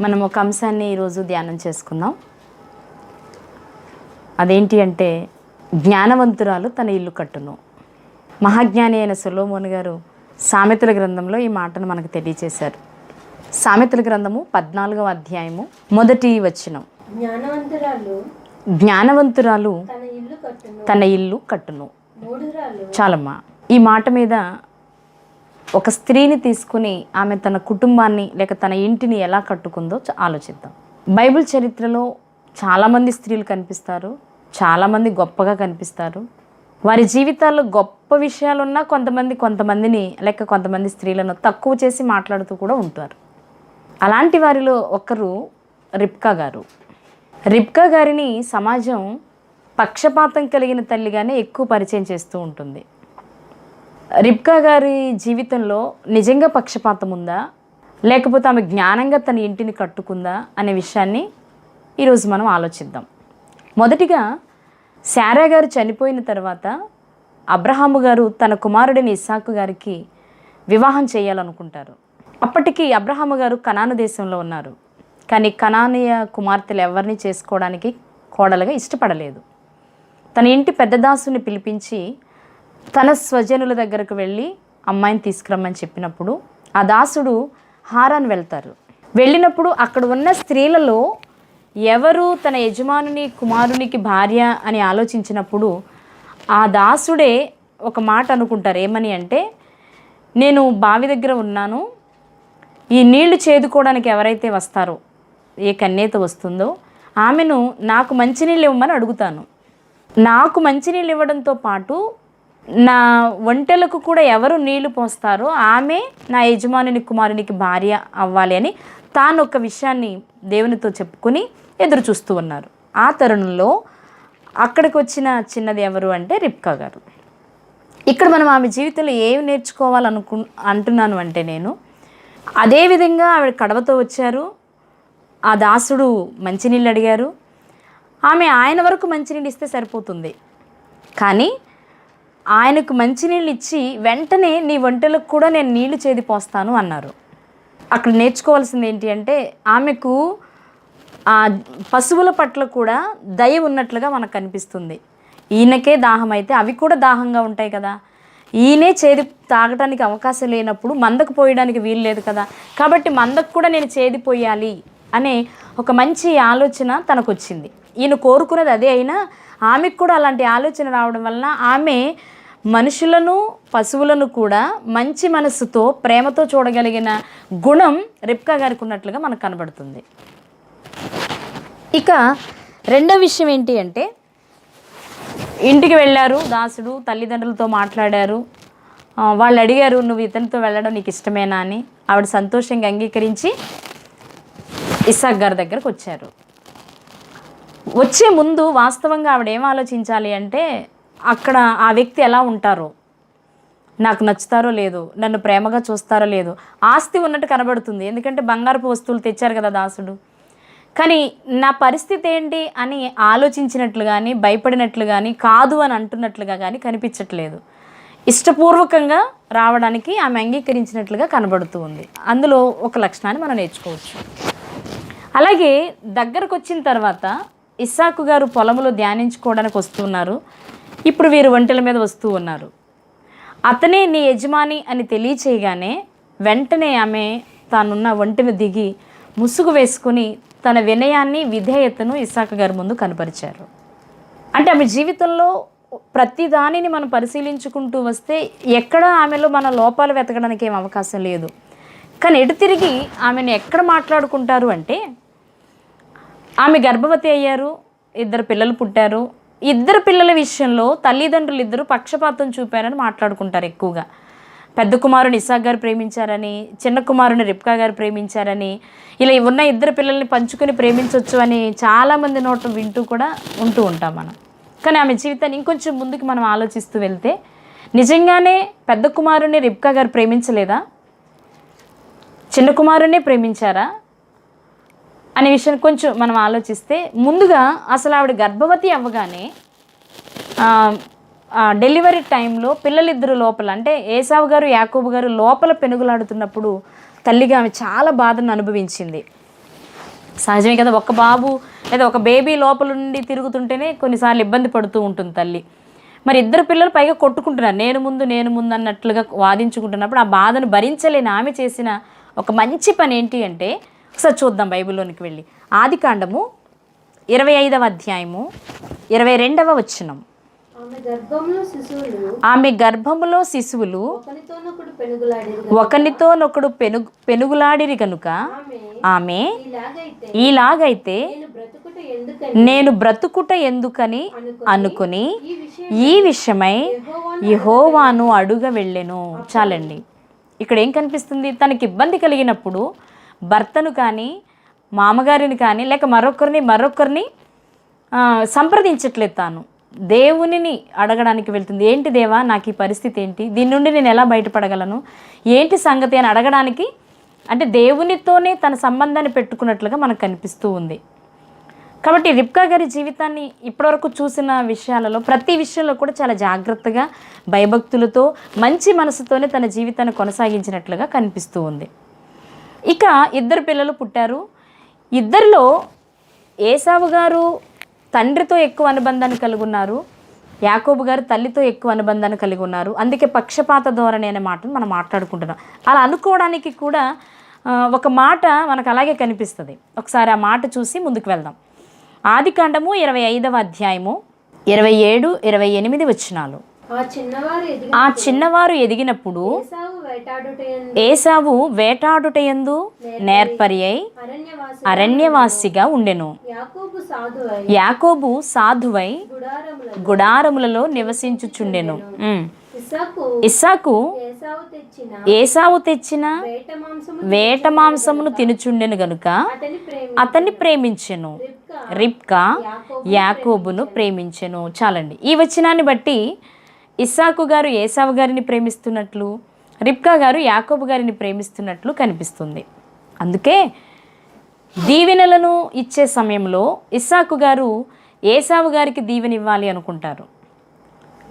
మనం ఒక అంశాన్ని ఈరోజు ధ్యానం చేసుకుందాం. అదేంటి అంటే జ్ఞానవంతురాలు తన ఇల్లు కట్టును. మహాజ్ఞాని అయిన సొలోమోన్ గారు సామెతల గ్రంథంలో ఈ మాటను మనకు తెలియచేశారు. సామెతల గ్రంథము పద్నాలుగవ అధ్యాయము మొదటి వచనం. జ్ఞానవంతురాలు జ్ఞానవంతురాలు తన ఇల్లు కట్టును. చాలమ్మా ఈ మాట మీద ఒక స్త్రీని తీసుకుని ఆమె తన కుటుంబాన్ని లేక తన ఇంటిని ఎలా కట్టుకుందో ఆలోచిద్దాం. బైబిల్ చరిత్రలో చాలామంది స్త్రీలు కనిపిస్తారు చాలామంది గొప్పగా కనిపిస్తారు. వారి జీవితాల్లో గొప్ప విషయాలున్నా కొంతమంది కొంతమందిని లేక కొంతమంది స్త్రీలను తక్కువ చేసి మాట్లాడుతూ కూడా ఉంటారు. అలాంటి వారిలో ఒకరు రిప్కా గారు. రిప్కా గారిని సమాజం పక్షపాతం కలిగిన తల్లిగానే ఎక్కువ పరిచయం చేస్తూ ఉంటుంది. రిబ్కా గారి జీవితంలో నిజంగా పక్షపాతం ఉందా? లేకపోతే ఆమె జ్ఞానంగా తన ఇంటిని కట్టుకుందా అనే విషయాన్ని ఈరోజు మనం ఆలోచిద్దాం. మొదటిగా శారా గారు చనిపోయిన తర్వాత అబ్రహాము గారు తన కుమారుడిని ఇస్సాకు గారికి వివాహం చేయాలనుకుంటారు. అప్పటికి అబ్రహాము గారు కనాను దేశంలో ఉన్నారు. కానీ కనానీయ కుమార్తెలు ఎవరిని చేసుకోవడానికి కోడలుగా ఇష్టపడలేదు. తన ఇంటి పెద్దదాసుని పిలిపించి తన స్వజనుల దగ్గరకు వెళ్ళి అమ్మాయిని తీసుకురమ్మని చెప్పినప్పుడు ఆ దాసుడు హారాన్ వెళ్తారు. వెళ్ళినప్పుడు అక్కడ ఉన్న స్త్రీలలో ఎవరు తన యజమానుని కుమారునికి భార్య అని ఆలోచించినప్పుడు ఆ దాసుడే ఒక మాట అనుకుంటారు. ఏమని అంటే నేను బావి దగ్గర ఉన్నాను. ఈ నీళ్ళు చేదుకోవడానికి ఎవరైతే వస్తారో ఏ కన్నేత వస్తుందో ఆమెను నాకు మంచినీళ్ళు ఇవ్వమని అడుగుతాను. నాకు మంచినీళ్ళు ఇవ్వడంతో పాటు నా ఒంటెలకు కూడా ఎవరు నీళ్ళు పోస్తారో ఆమె నా యజమానుని కుమారునికి భార్య అవ్వాలి అని తాను ఒక విషయాన్ని దేవునితో చెప్పుకుని ఎదురు చూస్తూ ఉన్నారు. ఆ తరుణంలో అక్కడికి వచ్చిన చిన్నది ఎవరు అంటే రిప్కా గారు. ఇక్కడ మనం ఆమె జీవితంలో ఏమి నేర్చుకోవాలనుకు అంటున్నాను అంటే నేను అదేవిధంగా ఆవిడ కడవతో వచ్చారు. ఆ దాసుడు మంచినీళ్ళు అడిగారు. ఆమె ఆయన వరకు మంచినీళ్ళు ఇస్తే సరిపోతుంది. కానీ ఆయనకు మంచినీళ్ళు ఇచ్చి వెంటనే నీ వంటలకు కూడా నేను నీళ్ళు చేది పోస్తాను అన్నారు. అక్కడ నేర్చుకోవాల్సింది ఏంటి అంటే ఆమెకు ఆ పశువుల పట్ల కూడా దయ ఉన్నట్లుగా మనకు కనిపిస్తుంది ఈయనకే దాహం అయితే అవి కూడా దాహంగా ఉంటాయి కదా. ఈయనే చేది తాగడానికి అవకాశం లేనప్పుడు మందకు పోయడానికి వీలు లేదు కదా. కాబట్టి మందకు కూడా నేను చేది పోయాలి అనే ఒక మంచి ఆలోచన తనకు వచ్చింది ఈయన కోరుకున్నది అదే అయినా ఆమెకు కూడా అలాంటి ఆలోచన రావడం వలన ఆమె మనుషులను పశువులను కూడా మంచి మనస్సుతో ప్రేమతో చూడగలిగిన గుణం రిప్కా గారికి ఉన్నట్లుగా మనకు కనబడుతుంది. ఇక రెండో విషయం ఏంటి అంటే ఇంటికి వెళ్ళారు దాసుడు తల్లిదండ్రులతో మాట్లాడారు. వాళ్ళు అడిగారు నువ్వు ఇతనితో వెళ్ళడం నీకు ఇష్టమేనా? అని. ఆవిడ సంతోషంగా అంగీకరించి ఇసాక్ గారి దగ్గరకు వచ్చారు. వచ్చే ముందు వాస్తవంగా ఆవిడ ఏం ఆలోచించాలి అంటే అక్కడ ఆ వ్యక్తి ఎలా ఉంటారో నాకు నచ్చుతారో లేదో నన్ను ప్రేమగా చూస్తారో లేదో ఆస్తి ఉన్నట్టు కనబడుతుంది. ఎందుకంటే బంగారపు వస్తువులు తెచ్చారు కదా దాసుడు. కానీ నా పరిస్థితి ఏంటి అని ఆలోచించినట్లు కానీ భయపడినట్లు కానీ కాదు అని అంటున్నట్లుగా కానీ కనిపించట్లేదు. ఇష్టపూర్వకంగా రావడానికి ఆమె అంగీకరించినట్లుగా కనబడుతూ ఉంది. అందులో ఒక లక్షణాన్ని మనం నేర్చుకోవచ్చు. అలాగే దగ్గరకు వచ్చిన తర్వాత ఇస్సాకు గారు పొలంలో ధ్యానించుకోవడానికి వస్తున్నారు. ఇప్పుడు వీరు ఒంటెల మీద వస్తూ ఉన్నారు. అతనే నీ యజమాని అని తెలియచేయగానే వెంటనే ఆమె తానున్న ఒంటెను దిగి ముసుగు వేసుకుని తన వినయాన్ని విధేయతను ఇసాక గారి ముందు కనపరిచారు. అంటే ఆమె జీవితంలో ప్రతి దానిని మనం పరిశీలించుకుంటూ వస్తే ఎక్కడ ఆమెలో మన లోపాలు వెతకడానికి ఏం అవకాశం లేదు. కానీ ఎటు తిరిగి ఆమెను ఎక్కడ మాట్లాడుకుంటారు అంటే ఆమె గర్భవతి అయ్యారు ఇద్దరు పిల్లలు పుట్టారు ఇద్దరు పిల్లల విషయంలో తల్లిదండ్రులు ఇద్దరు పక్షపాతం చూపారని మాట్లాడుకుంటారు ఎక్కువగా. పెద్ద కుమారుని ఇసాక్ గారు ప్రేమించారని చిన్న కుమారుని రిప్కా గారు ప్రేమించారని ఇలా ఉన్న ఇద్దరు పిల్లల్ని పంచుకొని ప్రేమించవచ్చు అని చాలామంది నోట వింటూ కూడా ఉంటూ ఉంటాం మనం. కానీ ఆమె జీవితాన్ని ఇంకొంచెం ముందుకు మనం ఆలోచిస్తూ వెళ్తే నిజంగానే పెద్ద కుమారుని రిప్కా గారు ప్రేమించలేదా? చిన్న కుమారునే ప్రేమించారా? అనే విషయం కొంచెం మనం ఆలోచిస్తే ముందుగా అసలు ఆవిడ గర్భవతి అవ్వగానే డెలివరీ టైంలో పిల్లలిద్దరు లోపల అంటే ఏసావు గారు యాకోబు గారు లోపల పెనుగులాడుతున్నప్పుడు తల్లిగా ఆమె చాలా బాధను అనుభవించింది. సహజమే కదా ఒక బాబు లేదా ఒక బేబీ లోపల నుండి తిరుగుతుంటేనే కొన్నిసార్లు ఇబ్బంది పడుతూ ఉంటుంది తల్లి. మరి ఇద్దరు పిల్లలు పైగా కొట్టుకుంటున్నారు. నేను ముందు నేను ముందు అన్నట్లుగా వాదించుకుంటున్నప్పుడు ఆ బాధను భరించలేని ఆమె చేసిన ఒక మంచి పని ఏంటి అంటే ఒకసారి చూద్దాం బైబిల్లోనికి వెళ్ళి. ఆది కాండము ఇరవై ఐదవ అధ్యాయము ఇరవై రెండవ వచనం. ఆమె గర్భములో శిశువులు ఒకరితోనొకడు పెనుగు పెనుగులాడిరి గనుక ఆమె ఈలాగైతే నేను బ్రతుకుట ఎందుకని అనుకుని ఈ విషయమై యెహోవాను అడుగ వెళ్ళెను చాలండి. ఇక్కడ ఏం కనిపిస్తుంది? తనకి ఇబ్బంది కలిగినప్పుడు భర్తను కానీ మామగారిని కానీ లేక మరొకరిని మరొకరిని సంప్రదించట్లేదు తాను. దేవునిని అడగడానికి వెళ్తుంది. ఏంటి దేవా నాకు ఈ పరిస్థితి ఏంటి? దీని నుండి నేను ఎలా బయటపడగలను? ఏంటి సంగతి అని అడగడానికి? అంటే దేవునితోనే తన సంబంధాన్ని పెట్టుకున్నట్లుగా మనకు కనిపిస్తూ ఉంది. కాబట్టి రిప్కా గారి జీవితాన్ని ఇప్పటివరకు చూసిన విషయాలలో ప్రతి విషయంలో కూడా చాలా జాగ్రత్తగా భయభక్తులతో మంచి మనసుతోనే తన జీవితాన్ని కొనసాగించినట్లుగా కనిపిస్తూ ఉంది. ఇక ఇద్దరు పిల్లలు పుట్టారు. ఇద్దరిలో ఏసావు గారు తండ్రితో ఎక్కువ అనుబంధాన్ని కలిగి ఉన్నారు. యాకోబు గారు తల్లితో ఎక్కువ అనుబంధాన్ని కలిగి ఉన్నారు. అందుకే పక్షపాత ధోరణి అనే మాటను మనం మాట్లాడుకుంటున్నాం. అలా అనుకోవడానికి కూడా ఒక మాట మనకు అలాగే కనిపిస్తుంది. ఒకసారి ఆ మాట చూసి ముందుకు వెళ్దాం. ఆది కాండము ఇరవై ఐదవ అధ్యాయము ఇరవై ఏడు ఇరవై ఎనిమిది వచ్చినాలు ఆ చిన్నవారు ఎదిగినప్పుడు ఏసావు వేటాడుట ఏసావు వేటాడుటయందు నేర్పరి అయి అరణ్యవాసి అరణ్యవాసిగా ఉండెను. యాకోబు సాధువై గుడారములలో నివసించుచుండెను. ఇస్సాకు ఏసావు తెచ్చిన వేట మాంసము వేట మాంసమును తినుచుండెను గనుక అతన్ని ప్రేమించెను. రిప్కా యాకోబును ప్రేమించెను. చాలండి. ఈ వచనాన్ని బట్టి ఇస్సాకు గారు ఏసావు గారిని ప్రేమిస్తున్నట్లు రిప్కా గారు యాకోబు గారిని ప్రేమిస్తున్నట్లు కనిపిస్తుంది. అందుకే దీవెనలను ఇచ్చే సమయంలో ఇస్సాకు గారు ఏసావు గారికి దీవెనివ్వాలి అనుకుంటారు.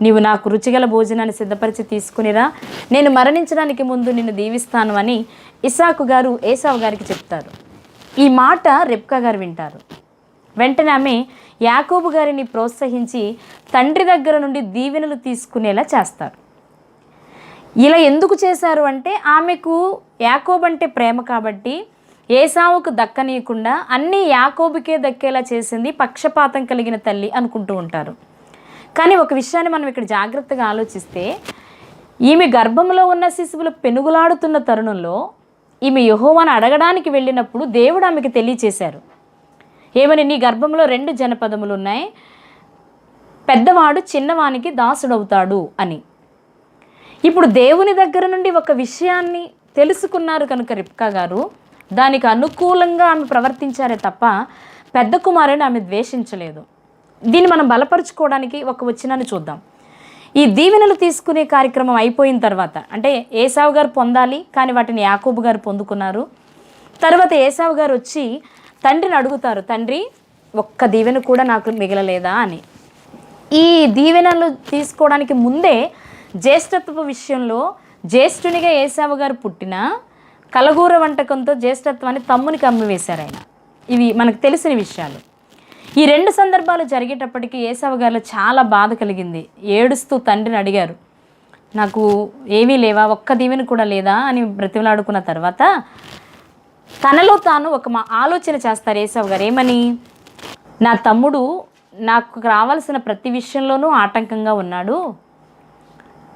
నీవు నాకు రుచిగల భోజనాన్ని సిద్ధపరిచి తీసుకునిరా. నేను మరణించడానికి ముందు నిన్ను దీవిస్తాను అని ఇసాకు గారు ఏసావు గారికి చెప్తారు. ఈ మాట రెప్కా గారు వింటారు. వెంటనే ఆమె యాకోబు గారిని ప్రోత్సహించి తండ్రి దగ్గర నుండి దీవెనలు తీసుకునేలా చేస్తారు. ఇలా ఎందుకు చేశారు అంటే ఆమెకు యాకోబ్ అంటే ప్రేమ కాబట్టి ఏసావుకు దక్కనీయకుండా అన్నీ యాకోబుకే దక్కేలా చేసింది పక్షపాతం కలిగిన తల్లి అనుకుంటూ ఉంటారు. కానీ ఒక విషయాన్ని మనం ఇక్కడ జాగ్రత్తగా ఆలోచిస్తే ఈమె గర్భంలో ఉన్న శిశువులు పెనుగులాడుతున్న తరుణంలో ఈమె యహోవాను అడగడానికి వెళ్ళినప్పుడు దేవుడు ఆమెకు తెలియచేశారు. ఏమని నీ గర్భంలో రెండు జనపదములు ఉన్నాయి పెద్దవాడు చిన్నవానికి దాసుడవుతాడు అని. ఇప్పుడు దేవుని దగ్గర నుండి ఒక విషయాన్ని తెలుసుకున్నారు కనుక రిప్కా గారు. దానికి అనుకూలంగా ఆమె ప్రవర్తించారే తప్ప పెద్ద కుమారుని ఆమె ద్వేషించలేదు. దీన్ని మనం బలపరుచుకోవడానికి ఒక వచ్చినాన్ని చూద్దాం. ఈ దీవెనలు తీసుకునే కార్యక్రమం అయిపోయిన తర్వాత అంటే ఏసావు గారు పొందాలి కానీ వాటిని యాకోబు గారు పొందుకున్నారు. తర్వాత ఏసావు గారు వచ్చి తండ్రిని అడుగుతారు తండ్రి ఒక్క దీవెన కూడా నాకు మిగలలేదా? అని. ఈ దీవెనలు తీసుకోవడానికి ముందే జ్యేష్ఠత్వపు విషయంలో జ్యేష్ఠునిగా ఏసావు గారు పుట్టిన కలగూర వంటకంతో జ్యేష్ఠత్వాన్ని తమ్మునికి అమ్మివేశారు ఆయన. ఇవి మనకు తెలిసిన విషయాలు. ఈ రెండు సందర్భాలు జరిగేటప్పటికీ ఏసావు గారిలో చాలా బాధ కలిగింది. ఏడుస్తూ తండ్రిని అడిగారు నాకు ఏమీ లేవా? ఒక్క దీవెన కూడా లేదా? అని బ్రతిమలాడుకున్న తర్వాత తనలో తాను ఒక మా ఆలోచన చేస్తారు ఏసావు గారు. ఏమని? నా తమ్ముడు నాకు రావాల్సిన ప్రతి విషయంలోనూ ఆటంకంగా ఉన్నాడు.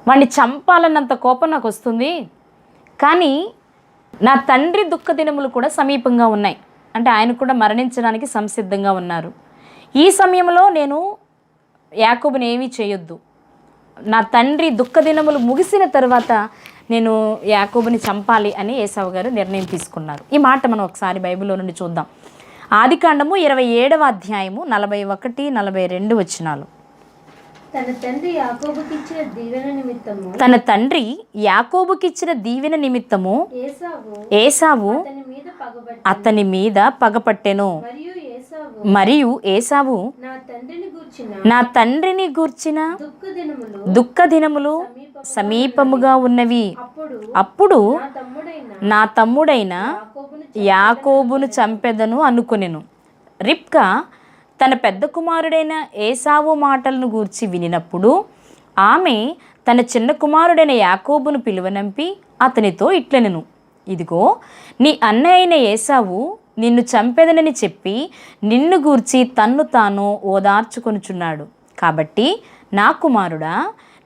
వాడిని చంపాలన్నంత కోపం నాకు వస్తుంది. కానీ నా తండ్రి దుఃఖ దినములు కూడా సమీపంగా ఉన్నాయి. అంటే ఆయన కూడా మరణించడానికి సంసిద్ధంగా ఉన్నారు. ఈ సమయంలో నేను యాకూబుని ఏమీ చేయొద్దు. నా తండ్రి దుఃఖ దినములు ముగిసిన తర్వాత నేను యాకోబుని చంపాలి అని ఏసవ గారు నిర్ణయం తీసుకున్నారు. ఈ మాట మనం ఒకసారి బైబిల్లో నుండి చూద్దాం. ఆదికాండము ఇరవై ఏడవ అధ్యాయము నలభై ఒకటి నలభై రెండు వచ్చినాలు తన తండ్రి యాకోబుకి ఇచ్చిన దీవెన నిమిత్తము తన తండ్రి యాకోబుకిచ్చిన దీవెన నిమిత్తము ఏసావు అతని మీద పగపట్టెను. మరియు ఏసావు నా తండ్రిని గూర్చిన దుఃఖ దినములు సమీపముగా ఉన్నవి. అప్పుడు నా తమ్ముడైన యాకోబును చంపెదను. అనుకొనెను. రిప్కా తన పెద్ద కుమారుడైన ఏసావు మాటలను గూర్చి వినినప్పుడు ఆమె తన చిన్న కుమారుడైన యాకోబును పిలువనంపి అతనితో ఇట్లనెను. ఇదిగో నీ అన్న అయిన ఏసావు నిన్ను చంపెదనని చెప్పి నిన్ను గూర్చి తన్ను తాను ఓదార్చుకొనుచున్నాడు. కాబట్టి నా కుమారుడా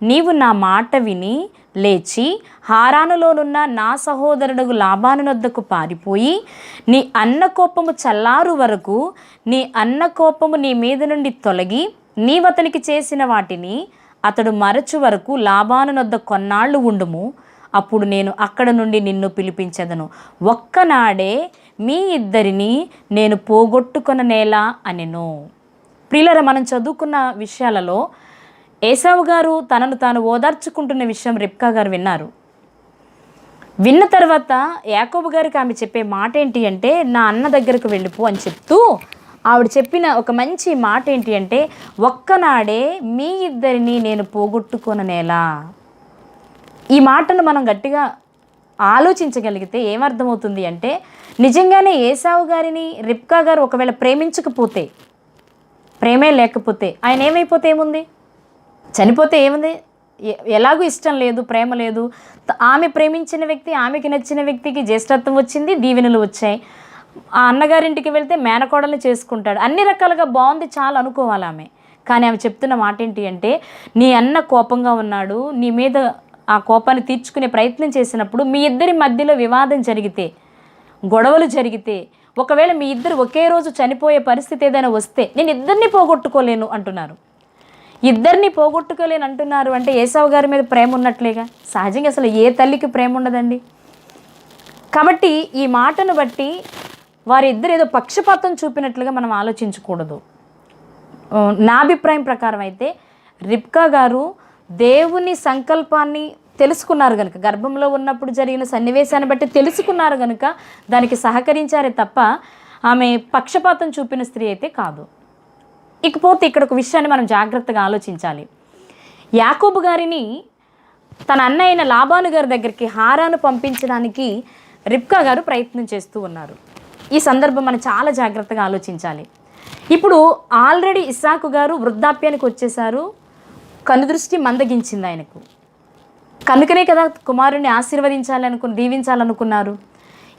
నీవు నా మాట విని లేచి హారానులోనున్న నా సహోదరుడు లాభాను వద్దకు పారిపోయి నీ అన్న కోపము చల్లారు వరకు నీ అన్న కోపము నీ మీద నుండి తొలగి నీవతనికి చేసిన వాటిని అతడు మరచు వరకు లాభాను కొన్నాళ్ళు ఉండుము. అప్పుడు నేను అక్కడ నుండి నిన్ను పిలిపించదను. ఒక్కనాడే మీ ఇద్దరిని నేను పోగొట్టుకున్న నేలా అనెను. ప్రియులర మనం చదువుకున్న విషయాలలో ఏసావు గారు తనను తాను ఓదార్చుకుంటున్న విషయం రిప్కా గారు విన్నారు. విన్న తర్వాత యాకోబు గారికి ఆమె చెప్పే మాట ఏంటి అంటే నా అన్న దగ్గరకు వెళ్ళిపో అని చెప్తూ ఆవిడ చెప్పిన ఒక మంచి మాట ఏంటి అంటే ఒక్కనాడే మీ ఇద్దరిని నేను పోగొట్టుకొననేలా ఈ మాటను మనం గట్టిగా ఆలోచించగలిగితే ఏమర్థమవుతుంది అంటే నిజంగానే ఏసావు గారిని రిప్కా గారు ఒకవేళ ప్రేమించకపోతే ప్రేమే లేకపోతే ఆయన ఏమైపోతే ఏముంది? చనిపోతే ఏముంది? ఎలాగూ ఇష్టం లేదు ప్రేమ లేదు. ఆమె ప్రేమించిన వ్యక్తి ఆమెకి నచ్చిన వ్యక్తికి జ్యేష్ఠత్వం వచ్చింది దీవెనలు వచ్చాయి. ఆ అన్నగారింటికి వెళ్తే మేనకోడల్ని చేసుకుంటాడు. అన్ని రకాలుగా బాగుంది చాలా అనుకోవాలి ఆమె. కానీ ఆమె చెప్తున్న మాట ఏంటి అంటే నీ అన్న కోపంగా ఉన్నాడు నీ మీద ఆ కోపాన్ని తీర్చుకునే ప్రయత్నం చేసినప్పుడు మీ ఇద్దరి మధ్యలో వివాదం జరిగితే గొడవలు జరిగితే ఒకవేళ మీ ఇద్దరు ఒకే రోజు చనిపోయే పరిస్థితి ఏదైనా వస్తే నేను ఇద్దరిని పోగొట్టుకోలేను అంటున్నారు. ఇద్దరిని పోగొట్టుకోలేని అంటున్నారు అంటే ఏసవ గారి మీద ప్రేమ ఉన్నట్లేగా? సహజంగా అసలు ఏ తల్లికి ప్రేమ ఉండదండి? కాబట్టి ఈ మాటను బట్టి వారిద్దరు ఏదో పక్షపాతం చూపినట్లుగా మనం ఆలోచించకూడదు. నా అభిప్రాయం ప్రకారం అయితే రిప్కా గారు దేవుని సంకల్పాన్ని తెలుసుకున్నారు కనుక గర్భంలో ఉన్నప్పుడు జరిగిన సన్నివేశాన్ని బట్టి తెలుసుకున్నారు కనుక దానికి సహకరించారే తప్ప ఆమె పక్షపాతం చూపిన స్త్రీ అయితే కాదు. ఇకపోతే ఇక్కడ ఒక విషయాన్ని మనం జాగ్రత్తగా ఆలోచించాలి. యాకోబు గారిని తన అన్న అయిన లాబాను గారి దగ్గరికి హారాను పంపించడానికి రిప్కా గారు ప్రయత్నం చేస్తూ ఉన్నారు. ఈ సందర్భం మనం చాలా జాగ్రత్తగా ఆలోచించాలి. ఇప్పుడు ఆల్రెడీ ఇసాకు గారు వృద్ధాప్యానికి వచ్చేసారు కనుదృష్టి మందగించింది ఆయనకు. కనుకనే కదా కుమారుని ఆశీర్వదించాలనుకుని దీవించాలనుకున్నారు.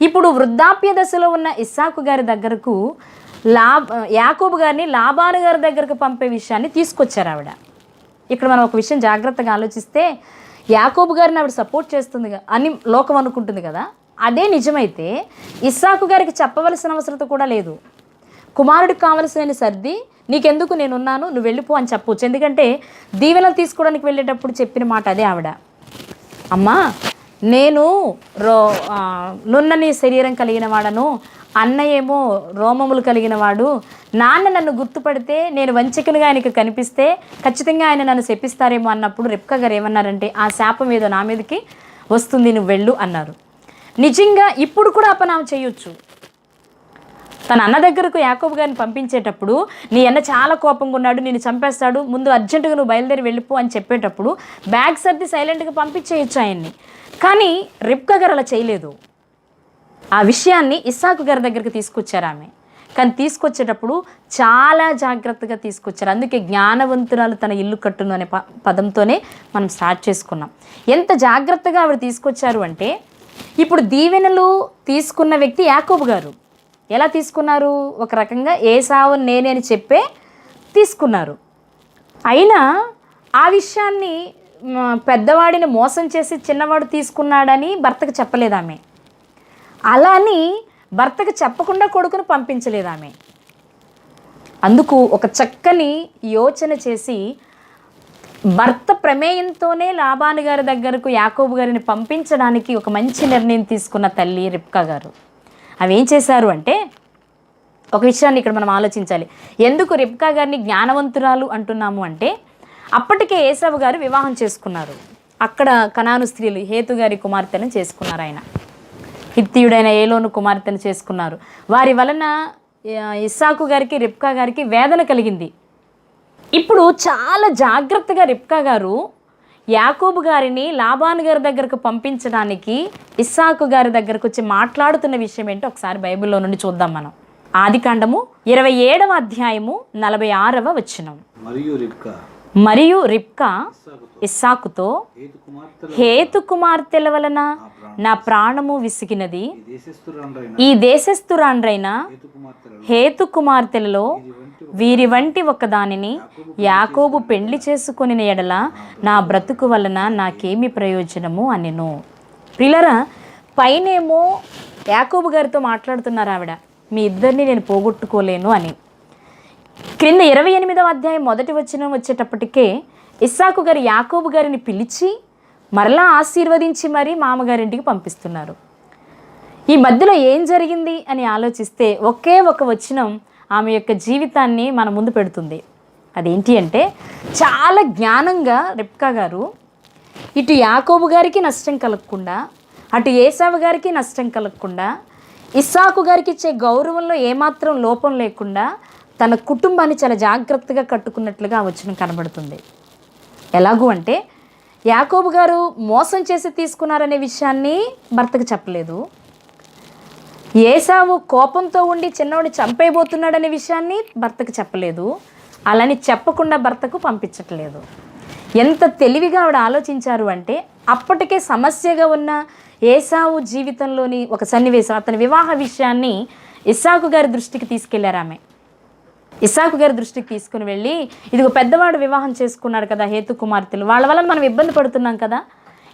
ఇప్పుడు వృద్ధాప్య దశలో ఉన్న ఇస్సాకు గారి దగ్గరకు లాభ యాకూబు గారిని లాబాను గారి దగ్గరకు పంపే విషయాన్ని తీసుకొచ్చారు ఆవిడ. ఇక్కడ మనం ఒక విషయం జాగ్రత్తగా ఆలోచిస్తే యాకోబు గారిని ఆవిడ సపోర్ట్ చేస్తుంది అని లోకం అనుకుంటుంది కదా. అదే నిజమైతే ఇస్సాకు గారికి చెప్పవలసిన అవసరత కూడా లేదు. కుమారుడికి కావలసిన సర్ది నీకెందుకు నేనున్నాను నువ్వు వెళ్ళిపో అని చెప్పొచ్చు. ఎందుకంటే దీవెనలు తీసుకోవడానికి వెళ్ళేటప్పుడు చెప్పిన మాట అదే ఆవిడ. అమ్మా నేను రో నున్నని శరీరం కలిగిన వాడను అన్న ఏమో రోమములు కలిగిన వాడు. నాన్న నన్ను గుర్తుపడితే నేను వంచకునిగా ఆయనకి కనిపిస్తే ఖచ్చితంగా ఆయన నన్ను శపిస్తారేమో అన్నప్పుడు రెప్క గారు ఏమన్నారంటే ఆ శాపం ఏదో నా మీదకి వస్తుంది నువ్వు వెళ్ళు అన్నారు. నిజంగా ఇప్పుడు కూడా అపనామ చేయొచ్చు. తన అన్న దగ్గరకు యాకోబు గారిని పంపించేటప్పుడు నీ అన్న చాలా కోపంగా ఉన్నాడు నేను చంపేస్తాడు ముందు అర్జెంటుగా నువ్వు బయలుదేరి వెళ్ళిపో అని చెప్పేటప్పుడు బ్యాగ్ సర్ది సైలెంట్గా పంపించేయచ్చు ఆయన్ని. కానీ రిప్కా గారు అలా చేయలేదు. ఆ విషయాన్ని ఇస్సాకు గారి దగ్గరికి తీసుకొచ్చారు ఆమె. కానీ తీసుకొచ్చేటప్పుడు చాలా జాగ్రత్తగా తీసుకొచ్చారు. అందుకే జ్ఞానవంతురాలు తన ఇల్లు కట్టును అనే ప పదంతోనే మనం స్టార్ట్ చేసుకున్నాం. ఎంత జాగ్రత్తగా ఆవిడ తీసుకొచ్చారు అంటే ఇప్పుడు దీవెనలు తీసుకున్న వ్యక్తి యాకోబు గారు. ఎలా తీసుకున్నారు? ఒక రకంగా ఏ సావు నేనే అని చెప్పే తీసుకున్నారు. అయినా ఆ విషయాన్ని పెద్దవాడిని మోసం చేసి చిన్నవాడు తీసుకున్నాడని భర్తకు చెప్పలేదు ఆమె అలా అని భర్తకు చెప్పకుండా కొడుకును పంపించలేదు ఆమె అందుకు ఒక చక్కని యోచన చేసి భర్త ప్రమేయంతోనే లాభాను గారి దగ్గరకు యాకోబు గారిని పంపించడానికి ఒక మంచి నిర్ణయం తీసుకున్న తల్లి రిప్కా గారు. అవి ఏం చేశారు అంటే ఒక విషయాన్ని ఇక్కడ మనం ఆలోచించాలి. ఎందుకు రిప్కా గారిని జ్ఞానవంతురాలు అంటున్నాము అంటే అప్పటికే ఏసవ్ గారు వివాహం చేసుకున్నారు. అక్కడ కనాను స్త్రీలు హేతు గారి కుమార్తెను చేసుకున్నారు ఆయన. హిత్తియుడైన ఏలోను కుమార్తెను చేసుకున్నారు. వారి వలన ఇస్సాకు గారికి రిప్కా గారికి వేదన కలిగింది. ఇప్పుడు చాలా జాగ్రత్తగా రిప్కా గారు యాకూబ్ గారిని లాబాను గారి దగ్గరకు పంపించడానికి ఇస్సాకు గారి దగ్గరకు వచ్చి మాట్లాడుతున్న విషయం ఏంటో ఒకసారి బైబిల్లో నుండి చూద్దాం మనం. ఆది కాండము ఇరవై ఏడవ అధ్యాయము నలభై ఆరవ వచ్చినం మరియు రిప్కా మరియు రిప్కా ఇస్సాకుతో హేతు కుమార్తెల వలన నా ప్రాణము విసిగినది. ఈ దేశస్థురాండ్రైన హేతు కుమార్తెలలో వీరి వంటి ఒకదానిని యాకోబు పెండ్లి చేసుకుని ఎడల నా బ్రతుకు వలన నాకేమి ప్రయోజనము అనెను. పిల్లరా పైనేమో యాకోబు గారితో మాట్లాడుతున్నారు ఆవిడ. మీ ఇద్దరిని నేను పోగొట్టుకోలేను అని. క్రింద ఇరవై ఎనిమిదవ అధ్యాయం మొదటి వచనం వచ్చేటప్పటికే ఇస్సాకు గారు యాకోబు గారిని పిలిచి మరలా ఆశీర్వదించి మరీ మామగారింటికి పంపిస్తున్నారు. ఈ మధ్యలో ఏం జరిగింది అని ఆలోచిస్తే ఒకే ఒక వచనం ఆమె యొక్క జీవితాన్ని మన ముందు పెడుతుంది. అదేంటి అంటే చాలా జ్ఞానంగా రెప్కా గారు ఇటు యాకోబు గారికి నష్టం కలగకుండా అటు ఏసావు గారికి నష్టం కలగకుండా ఇస్సాకు గారికి ఇచ్చే గౌరవంలో ఏమాత్రం లోపం లేకుండా తన కుటుంబాన్ని చాలా జాగ్రత్తగా కట్టుకున్నట్లుగా ఆ వచనం కనబడుతుంది. ఎలాగూ అంటే యాకోబు గారు మోసం చేసి తీసుకున్నారనే విషయాన్ని భర్తకు చెప్పలేదు. ఏసావు కోపంతో ఉండి చిన్నవాడిని చంపేయబోతున్నాడనే విషయాన్ని భర్తకు చెప్పలేదు. అలాని చెప్పకుండా భర్తకు పంపించట్లేదు. ఎంత తెలివిగా ఆవిడ ఆలోచించారు అంటే అప్పటికే సమస్యగా ఉన్న ఏసావు జీవితంలోని ఒక సన్నివేశం అతని వివాహ విషయాన్ని ఇస్సాకు గారి దృష్టికి తీసుకెళ్ళారు ఆమె. ఇసాకు గారి దృష్టికి తీసుకుని వెళ్ళి ఇదిగో పెద్దవాడు వివాహం చేసుకున్నాడు కదా హేతు కుమార్తెలు వాళ్ళ వల్ల మనం ఇబ్బంది పడుతున్నాం కదా.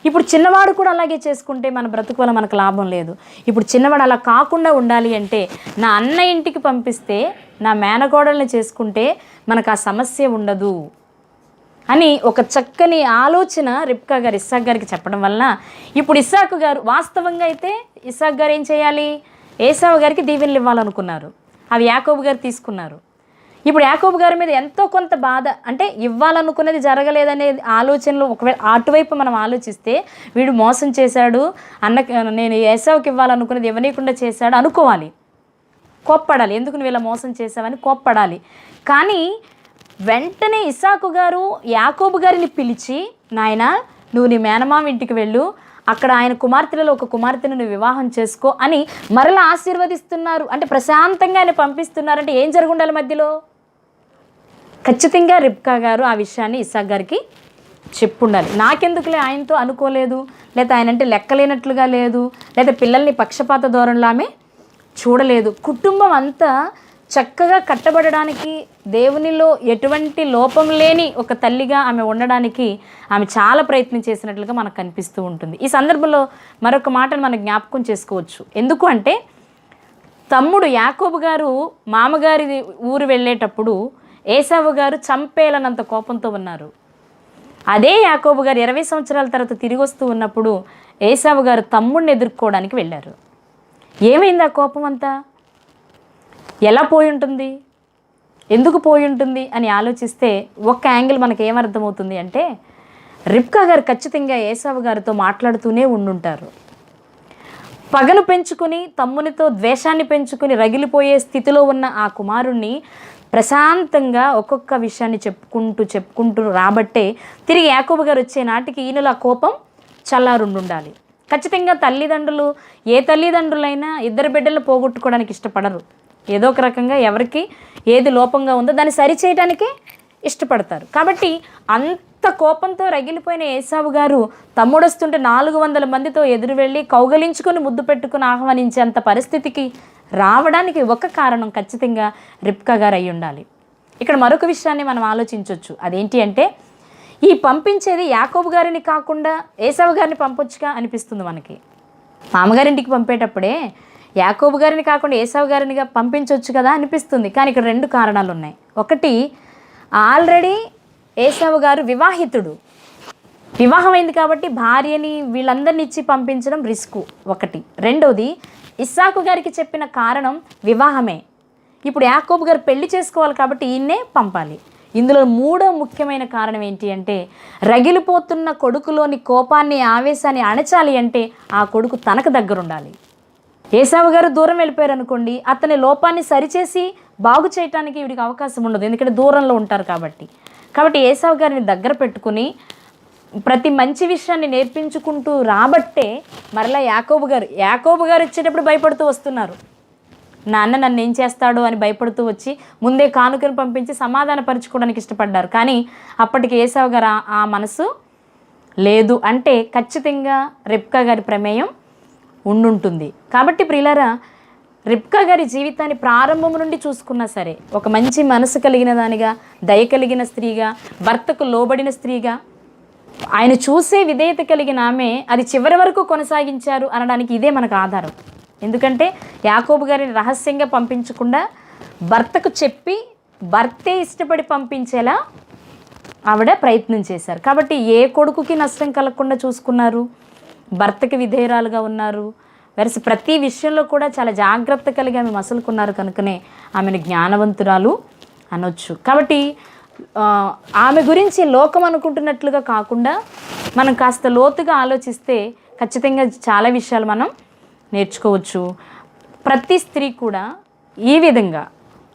ఇప్పుడు చిన్నవాడు కూడా అలాగే చేసుకుంటే మన బ్రతుకు వల్ల మనకు లాభం లేదు. ఇప్పుడు చిన్నవాడు అలా కాకుండా ఉండాలి అంటే నా అన్న ఇంటికి పంపిస్తే నా మేనకోడల్ని చేసుకుంటే మనకు ఆ సమస్య ఉండదు అని ఒక చక్కని ఆలోచన రిప్కా గారు ఇస్సాక్ గారికి చెప్పడం వలన ఇప్పుడు ఇస్సాకు గారు వాస్తవంగా అయితే ఇస్సాక్ గారు ఏం చేయాలి? ఏసావు గారికి దీవెనలు ఇవ్వాలనుకున్నారు. అవి యాకోబు గారు తీసుకున్నారు. ఇప్పుడు యాకోబు గారి మీద ఎంతో కొంత బాధ. అంటే ఇవ్వాలనుకున్నది జరగలేదనే ఆలోచనలో ఒకవేళ అటువైపు మనం ఆలోచిస్తే వీడు మోసం చేశాడు అన్న నేను ఏసావుకి ఇవ్వాలనుకున్నది ఇవ్వనీయకుండా చేశాడు అనుకోవాలి. కోప్పడాలి. ఎందుకు నువ్వు ఇలా మోసం చేసావని కోప్పడాలి. కానీ వెంటనే ఇసాకు గారు యాకోబు గారిని పిలిచి నాయన నువ్వు నీ మేనమామ ఇంటికి వెళ్ళు. అక్కడ ఆయన కుమార్తెలలో ఒక కుమార్తెను నువ్వు వివాహం చేసుకో అని మరలా ఆశీర్వదిస్తున్నారు. అంటే ప్రశాంతంగా ఆయన పంపిస్తున్నారంటే ఏం జరుగుండాలి మధ్యలో? ఖచ్చితంగా రిబ్కా గారు ఆ విషయాన్ని ఇసాక్ గారికి చెప్పుండాలి. నాకెందుకులే ఆయనతో అనుకోలేదు లేదా ఆయన అంటే లెక్కలేనట్లుగా లేదు లేదా పిల్లల్ని పక్షపాత ధోరణిలో ఆమె చూడలేదు. కుటుంబం అంతా చక్కగా కట్టబడడానికి దేవునిలో ఎటువంటి లోపం లేని ఒక తల్లిగా ఆమె ఉండడానికి ఆమె చాలా ప్రయత్నం చేసినట్లుగా మనకు కనిపిస్తూ ఉంటుంది. ఈ సందర్భంలో మరొక మాటను మనం జ్ఞాపకం చేసుకోవచ్చు. ఎందుకు అంటే తమ్ముడు యాకోబు గారు మామగారి ఊరు వెళ్ళేటప్పుడు ఏసావు గారు చంపేలనంత కోపంతో ఉన్నారు. అదే యాకోబు గారు ఇరవై సంవత్సరాల తర్వాత తిరిగి వస్తూ ఉన్నప్పుడు ఏసావు గారు తమ్ముడిని ఎదుర్కోవడానికి వెళ్ళారు. ఏమైంది ఆ కోపం అంతా? ఎలా పోయి ఉంటుంది? ఎందుకు పోయి ఉంటుంది అని ఆలోచిస్తే ఒక్క యాంగిల్ మనకి ఏమర్థమవుతుంది అంటే రిప్కా గారు ఖచ్చితంగా ఏసావు గారితో మాట్లాడుతూనే ఉండుంటారు. పగను పెంచుకుని తమ్మునితో ద్వేషాన్ని పెంచుకుని రగిలిపోయే స్థితిలో ఉన్న ఆ కుమారుణ్ణి ప్రశాంతంగా ఒక్కొక్క విషయాన్ని చెప్పుకుంటూ చెప్పుకుంటూ రాబట్టే తిరిగి యాకోబు గారు వచ్చే నాటికి ఈయనలో ఆ కోపం చల్లారుండుండాలి. ఖచ్చితంగా తల్లిదండ్రులు ఏ తల్లిదండ్రులైనా ఇద్దరు బిడ్డలు పోగొట్టుకోవడానికి ఇష్టపడరు. ఏదో ఒక రకంగా ఎవరికి ఏది లోపంగా ఉందో దాన్ని సరిచేయడానికే ఇష్టపడతారు. కాబట్టి అంత కోపంతో రగిలిపోయిన ఏసావు గారు తమ్ముడొస్తుంటే నాలుగు వందల మందితో ఎదురు వెళ్ళి కౌగలించుకొని ముద్దు పెట్టుకుని ఆహ్వానించేంత పరిస్థితికి రావడానికి ఒక కారణం ఖచ్చితంగా రిప్కా గారు అయి ఉండాలి. ఇక్కడ మరొక విషయాన్ని మనం ఆలోచించవచ్చు అదేంటి అంటే ఈ పంపించేది యాకోబు గారిని కాకుండా ఏసావు గారిని పంపొచ్చుగా అనిపిస్తుంది మనకి. మామగారింటికి పంపేటప్పుడే యాకోబు గారిని కాకుండా ఏసావు గారినిగా పంపించవచ్చు కదా అనిపిస్తుంది. కానీ ఇక్కడ రెండు కారణాలు ఉన్నాయి ఒకటి ఆల్రెడీ ఏసవ గారు వివాహితుడు. వివాహమైంది కాబట్టి భార్యని వీళ్ళందరిని ఇచ్చి పంపించడం రిస్క్. ఒకటి. రెండవది ఇస్సాకు గారికి చెప్పిన కారణం వివాహమే. ఇప్పుడు యాకోబు గారు పెళ్ళి చేసుకోవాలి కాబట్టి ఈయన్నే పంపాలి. ఇందులో మూడో ముఖ్యమైన కారణం ఏంటి అంటే రగిలిపోతున్న కొడుకులోని కోపాన్ని ఆవేశాన్ని అణచాలి అంటే ఆ కొడుకు తనకు దగ్గరుండాలి. ఏసావు గారు దూరం వెళ్ళిపోయారు అనుకోండి అతని లోపాన్ని సరిచేసి బాగు చేయటానికి వీడికి అవకాశం ఉండదు. ఎందుకంటే దూరంలో ఉంటారు కాబట్టి. కాబట్టి ఏసావు గారిని దగ్గర పెట్టుకుని ప్రతి మంచి విషయాన్ని నేర్పించుకుంటూ రాబట్టే మరలా యాకోబు గారు యాకోబు గారు వచ్చేటప్పుడు భయపడుతూ వస్తున్నారు. నాన్న నన్ను ఏం చేస్తాడో అని భయపడుతూ వచ్చి ముందే కానుకను పంపించి సమాధానపరచుకోవడానికి ఇష్టపడ్డారు. కానీ అప్పటికి ఏసావు గారు ఆ- ఆ మనసు లేదు అంటే ఖచ్చితంగా రెప్కా గారి ప్రమేయం ఉండుంటుంది. కాబట్టి ప్రియులరా రిప్కా గారి జీవితాన్ని ప్రారంభం నుండి చూసుకున్నా సరే ఒక మంచి మనసు కలిగిన దానిగా దయ కలిగిన స్త్రీగా భర్తకు లోబడిన స్త్రీగా ఆయన చూసే విధేయత కలిగిన ఆమె అది చివరి వరకు కొనసాగించారు అనడానికి ఇదే మనకు ఆధారం. ఎందుకంటే యాకోబు గారిని రహస్యంగా పంపించకుండా భర్తకు చెప్పి భర్తే ఇష్టపడి పంపించేలా ఆవిడ ప్రయత్నం చేశారు. కాబట్టి ఏ కొడుకుకి నష్టం కలగకుండా చూసుకున్నారు. భర్తకి విధేయురాలుగా ఉన్నారు. వెరసి ప్రతి విషయంలో కూడా చాలా జాగ్రత్త కలిగి ఆమె మసలుకున్నారు కనుకనే ఆమెను జ్ఞానవంతురాలు అనొచ్చు. కాబట్టి ఆమె గురించి లోకం అనుకుంటున్నట్లుగా కాకుండా మనం కాస్త లోతుగా ఆలోచిస్తే ఖచ్చితంగా చాలా విషయాలు మనం నేర్చుకోవచ్చు. ప్రతి స్త్రీ కూడా ఈ విధంగా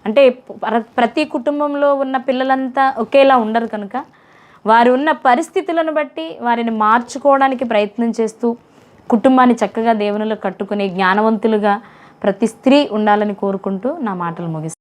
అంటే ప్ర- ప్రతి కుటుంబంలో ఉన్న పిల్లలంతా ఒకేలా ఉండరు కనుక వారు ఉన్న పరిస్థితులను బట్టి వారిని మార్చుకోవడానికి ప్రయత్నం చేస్తూ కుటుంబాన్ని చక్కగా దేవునిలో కట్టుకునే జ్ఞానవంతులుగా ప్రతి స్త్రీ ఉండాలని కోరుకుంటూ నా మాటలు ముగిస్తాను